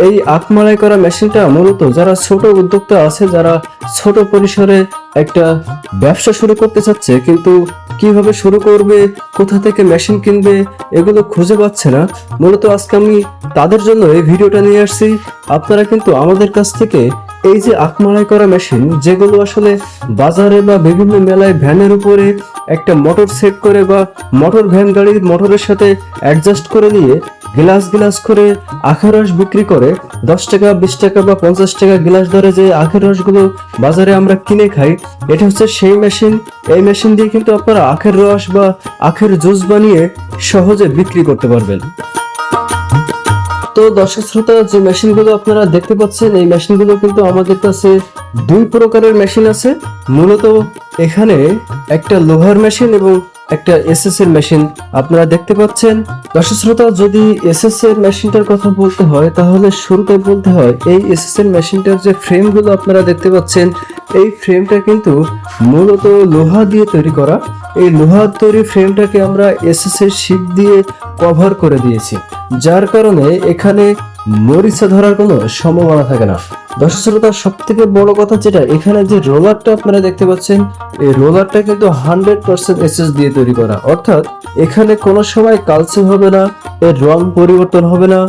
এই আখমারাই করা মেশিনটা মূলত যারা ছোট উদ্যোক্তা আছে, যারা ছোট পরিসরে একটা ব্যবসা শুরু করতে চাচ্ছে, কিন্তু কীভাবে শুরু করবে, কোথা থেকে মেশিন কিনবে, এগুলো খুঁজে পাচ্ছে না। মূলত আজকে আমি তাদের জন্য এই ভিডিওটা নিয়ে আসছি। আপনারা কিন্তু আমাদের কাছ থেকে এই যে আখমারাই করা মেশিন, যেগুলো আসলে বাজারে বা বিভিন্ন মেলায় ভ্যানের উপরে একটা মোটর সেট করে বা মোটর ভ্যান গাড়ির মোটরের সাথে অ্যাডজাস্ট করে নিয়ে গ্লাস গ্লাস করে আখের রস বিক্রি করে দশ টাকা, বিশ টাকা বা পঞ্চাশ টাকা গ্লাস ধরে যে আখের রসগুলো বাজারে আমরা কিনে খাই, এটা হচ্ছে সেই মেশিন এই মেশিন দিয়ে কিন্তু আপনারা আখের রস বা আখের জুস বানিয়ে সহজে বিক্রি করতে পারবেন। তো দর্শক শ্রোতা, যে মেশিনগুলো আপনারা দেখতে পাচ্ছেন, এই মেশিনগুলো কিন্তু আমাদের কাছে দুই প্রকারের মেশিন আছে। মূলত এখানে একটা লোহার মেশিন এবং একটা এসএস এর মেশিন আপনারা দেখতে পাচ্ছেন। দর্শক শ্রোতা, যদি এসএস এর মেশিনটার কথা বলতে হয়, তাহলে শুরুতে বলতে হয়, এই এসএস এর মেশিনটার যে ফ্রেমগুলো আপনারা দেখতে পাচ্ছেন, এই ফ্রেমটা কিন্তু মূলত লোহা দিয়ে তৈরি করা। এই লোহার তৈরি ফ্রেমটাকে আমরা এসএস এর শীট দিয়ে কভার করে দিয়েছি। যার কারণে এখানে মরিচা ধরার কোনো সম্ভাবনা থাকে না। দর্শক শ্রোতা সব থেকে বড় কথা যেটা, এখানে যে রোলারটা আপনারা দেখতে পাচ্ছেন, এই রোলারটা কিন্তু হান্ড্রেড পার্সেন্ট এসএস দিয়ে তৈরি করা। অর্থাৎ এখানে কোনো সময় কালচে হবে না, এর রং পরিবর্তন হবে না